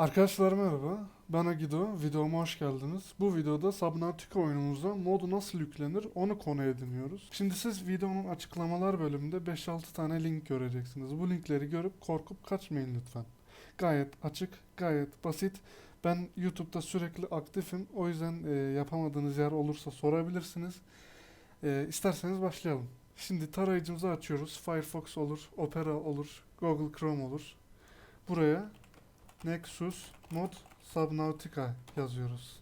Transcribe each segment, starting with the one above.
Arkadaşlar merhaba, ben Agido, videoma hoş geldiniz. Bu videoda Subnautica oyunumuzda modu nasıl yüklenir onu konu ediniyoruz. Şimdi siz videonun açıklamalar bölümünde 5-6 tane link göreceksiniz. Bu linkleri görüp korkup kaçmayın lütfen. Gayet açık, gayet basit. Ben YouTube'da sürekli aktifim, o yüzden e, yapamadığınız yer olursa sorabilirsiniz. E, isterseniz başlayalım. Şimdi tarayıcımızı açıyoruz. Firefox olur, Opera olur, Google Chrome olur. Buraya Nexus Mod Subnautica yazıyoruz.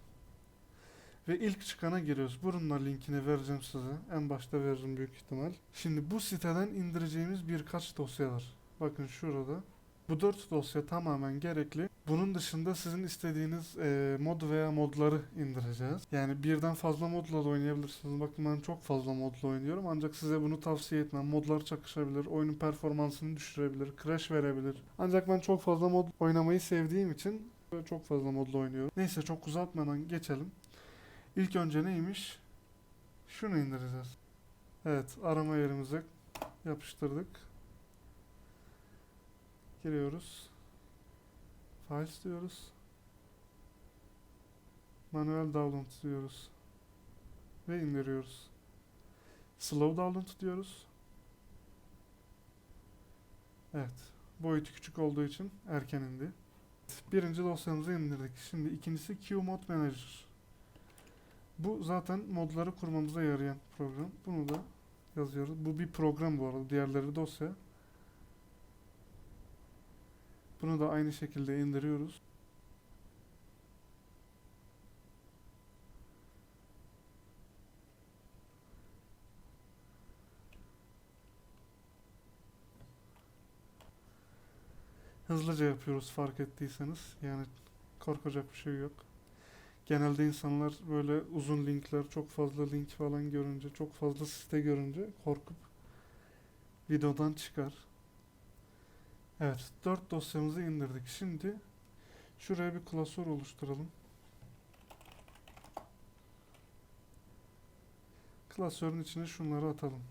Ve ilk çıkana giriyoruz. Bununla linkini vereceğim size. En başta veririm büyük ihtimal. Şimdi bu siteden indireceğimiz birkaç dosya var. Bakın şurada. Bu dört dosya tamamen gerekli. Bunun dışında sizin istediğiniz e, mod veya modları indireceğiz. Yani birden fazla modla da oynayabilirsiniz. Bakın ben çok fazla modla oynuyorum. Ancak size bunu tavsiye etmem. Modlar çakışabilir, oyunun performansını düşürebilir, crash verebilir. Ancak ben çok fazla mod oynamayı sevdiğim için çok fazla modla oynuyorum. Neyse çok uzatmadan geçelim. İlk önce neymiş? Şunu indireceğiz. Evet, arama yerimize yapıştırdık. Giriyoruz. Files diyoruz. Manuel download diyoruz. Ve indiriyoruz. Slow download diyoruz. Evet. Boyutu küçük olduğu için erken indi. Birinci dosyamızı indirdik. Şimdi ikincisi QMod Manager. Bu zaten modları kurmamıza yarayan program. Bunu da yazıyoruz. Bu bir program bu arada. Diğerleri dosya. Bunu da aynı şekilde indiriyoruz. Hızlıca yapıyoruz fark ettiyseniz. Yani korkacak bir şey yok. Genelde insanlar böyle uzun linkler, çok fazla link falan görünce, çok fazla site görünce korkup videodan çıkar. Evet, 4 dosyamızı indirdik. Şimdi şuraya bir klasör oluşturalım. Klasörün içine şunları atalım.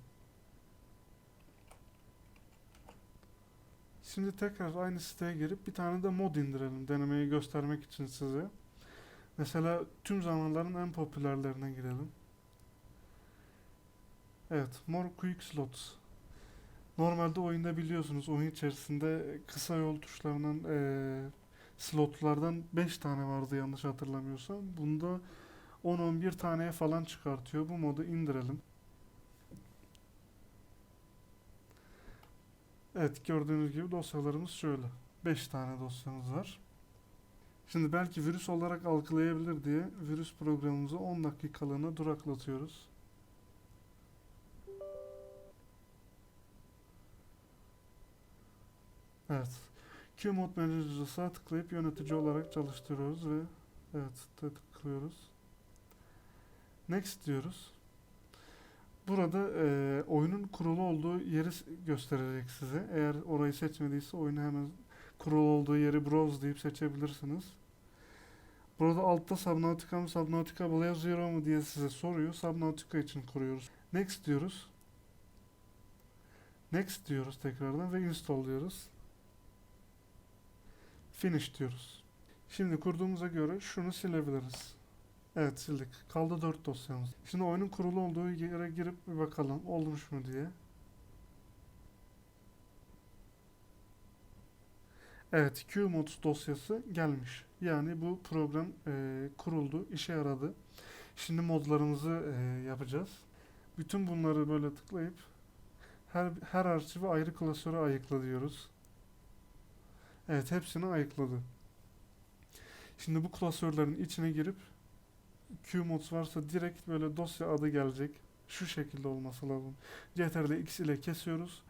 Şimdi tekrar aynı siteye girip bir tane de mod indirelim. Denemeyi göstermek için size. Mesela tüm zamanların en popülerlerine girelim. Evet, More Quick Slots. Normalde oyunda biliyorsunuz oyun içerisinde kısa yol tuşlarının eee, slotlardan 5 tane vardı yanlış hatırlamıyorsam. Bunda 10-11 taneye falan çıkartıyor. Bu modu indirelim. Evet gördüğünüz gibi dosyalarımız şöyle. 5 tane dosyamız var. Şimdi belki virüs olarak algılayabilir diye virüs programımızı 10 dakikalığına duraklatıyoruz. Evet. QMod Manager'ı sağ tıklayıp yönetici olarak çalıştırıyoruz ve evet tıklıyoruz. Next diyoruz. Burada e, oyunun kurulu olduğu yeri gösterecek size. Eğer orayı seçmediyse oyunu hemen kurulu olduğu yeri browse deyip seçebilirsiniz. Burada altta Subnautica mı Subnautica Below Zero mu diye size soruyor. Subnautica için kuruyoruz. Next diyoruz. Next diyoruz tekrardan ve install diyoruz. Finish diyoruz. Şimdi kurduğumuza göre şunu silebiliriz. Evet sildik. Kaldı 4 dosyamız. Şimdi oyunun kurulu olduğu yere girip bir bakalım olmuş mu diye. Evet QMods dosyası gelmiş. Yani bu program e, kuruldu, işe yaradı. Şimdi modlarımızı e, yapacağız. Bütün bunları böyle tıklayıp her her arşivi ayrı klasöre ayıkla diyoruz. Evet hepsini ayıkladı. Şimdi bu klasörlerin içine girip QMods varsa direkt böyle dosya adı gelecek. Şu şekilde olması lazım. CTRL X ile kesiyoruz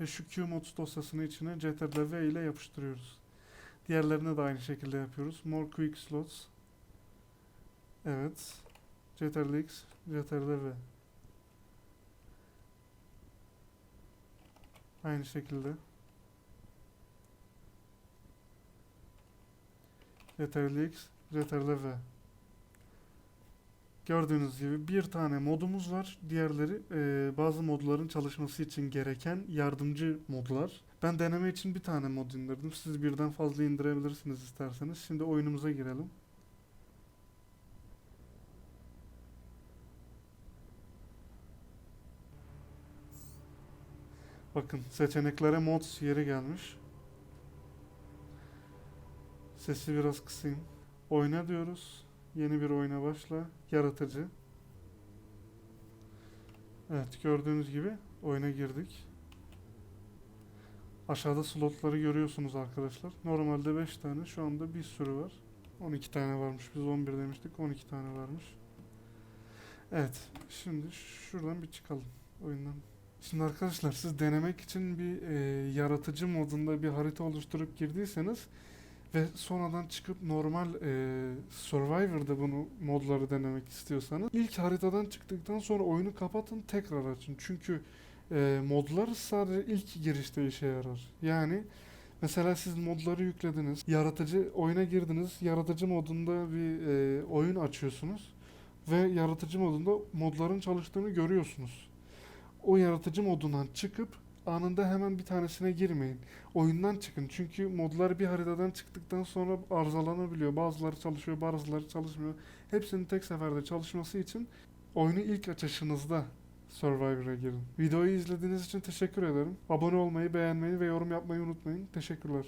ve şu QMods dosyasının içine CTRL V ile yapıştırıyoruz. Diğerlerine de aynı şekilde yapıyoruz. More Quick Slots. Evet. CTRL X, CTRL V. Aynı şekilde. CTRL V. Gördüğünüz gibi bir tane modumuz var. Diğerleri e, bazı modların çalışması için gereken yardımcı modlar. Ben deneme için bir tane mod indirdim. Siz birden fazla indirebilirsiniz isterseniz. Şimdi oyunumuza girelim. Bakın seçeneklere mod yeri gelmiş. Sesi biraz kısayım. Oyna diyoruz. Yeni bir oyuna başla. Yaratıcı. Evet gördüğünüz gibi oyuna girdik. Aşağıda slotları görüyorsunuz arkadaşlar. Normalde 5 tane şu anda bir sürü var. 12 tane varmış. Biz 11 demiştik. 12 tane varmış. Evet. Şimdi şuradan bir çıkalım oyundan. Şimdi arkadaşlar siz denemek için bir e, yaratıcı modunda bir harita oluşturup girdiyseniz ve sonradan çıkıp normal e, Survivor'da bunu modları denemek istiyorsanız ilk haritadan çıktıktan sonra oyunu kapatın tekrar açın. Çünkü e, modlar sadece ilk girişte işe yarar. Yani mesela siz modları yüklediniz, yaratıcı oyuna girdiniz, yaratıcı modunda bir e, oyun açıyorsunuz ve yaratıcı modunda modların çalıştığını görüyorsunuz. O yaratıcı modundan çıkıp anında hemen bir tanesine girmeyin. Oyundan çıkın. Çünkü modlar bir haritadan çıktıktan sonra arızalanabiliyor. Bazıları çalışıyor, bazıları çalışmıyor. Hepsinin tek seferde çalışması için oyunu ilk açışınızda Survivor'a girin. Videoyu izlediğiniz için teşekkür ederim. Abone olmayı, beğenmeyi ve yorum yapmayı unutmayın. Teşekkürler.